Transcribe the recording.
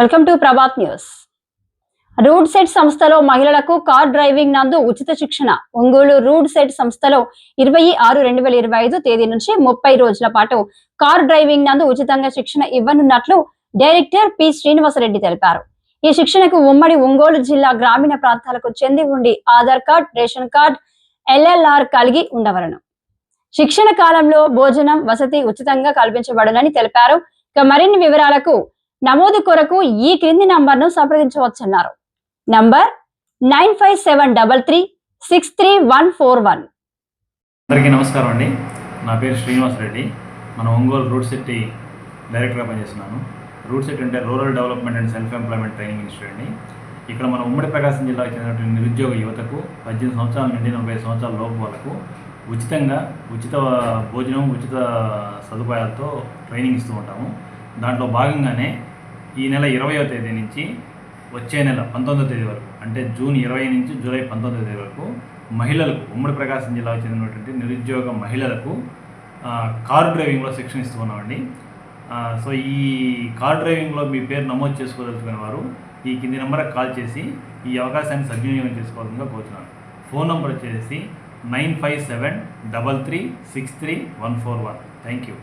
Welcome to Prabhat news RUDSET సంస్థలో మహిళలకు car driving నందు ఉచిత శిక్షణ. ఒంగోలు రూడ్ సెట్ సంస్థలో ఇరవై ఆరు రెండు వేల ఇరవై ఐదు తేదీ నుంచి ముప్పై రోజుల పాటు కార్ డ్రైవింగ్ నందు ఉచితంగా శిక్షణ ఇవ్వనున్నట్లు డైరెక్టర్ పి శ్రీనివాసరెడ్డి తెలిపారు. ఈ శిక్షణకు ఉమ్మడి ఒంగోలు జిల్లా గ్రామీణ ప్రాంతాలకు చెంది ఉండి Aadhaar card ration card LLR కలిగి ఉండవలను. శిక్షణ కాలంలో భోజనం వసతి ఉచితంగా కల్పించబడునని తెలిపారు. ఇక మరిన్ని వివరాలకు నమోదు కొరకు ఈ క్రింది నంబర్ను సంప్రదించవచ్చన్నారు. Number nine five seven double three six three one four one. అందరికీ నమస్కారం అండి. నా పేరు శ్రీనివాస్ రెడ్డి. మన ఒంగోలు రూట్ సిటీ డైరెక్టర్గా పనిచేస్తున్నాను. రూట్ సిటీ అంటే rural development and self employment training institute అండి. ఇక్కడ మన ఉమ్మడి ప్రకాశం జిల్లాకు చెందినటువంటి నిరుద్యోగ యువతకు పద్దెనిమిది సంవత్సరాల నుండి నలభై సంవత్సరాల లోపు వాళ్ళకు ఉచితంగా ఉచిత భోజనం ఉచిత సదుపాయాలతో ట్రైనింగ్ ఇస్తూ ఉంటాము. దాంట్లో భాగంగానే ఈ నెల ఇరవయో తేదీ నుంచి వచ్చే నెల పంతొమ్మిదో తేదీ వరకు అంటే జూన్ ఇరవై నుంచి జూలై పంతొమ్మిదో తేదీ వరకు మహిళలకు ఉమ్మడి ప్రకాశం జిల్లాకు చెందినటువంటి నిరుద్యోగ మహిళలకు కారు డ్రైవింగ్లో శిక్షణ ఇస్తూ ఉన్నామండి. సో ఈ కార్ డ్రైవింగ్లో మీ పేరు నమోదు చేసుకోదలుచుకునే వారు ఈ కింది నెంబర్కి కాల్ చేసి ఈ అవకాశాన్ని సద్వినియోగం చేసుకోవాలని కోరుతున్నాను ఫోన్ నెంబర్ వచ్చేసి nine five seven double three six three one four one. Thank you.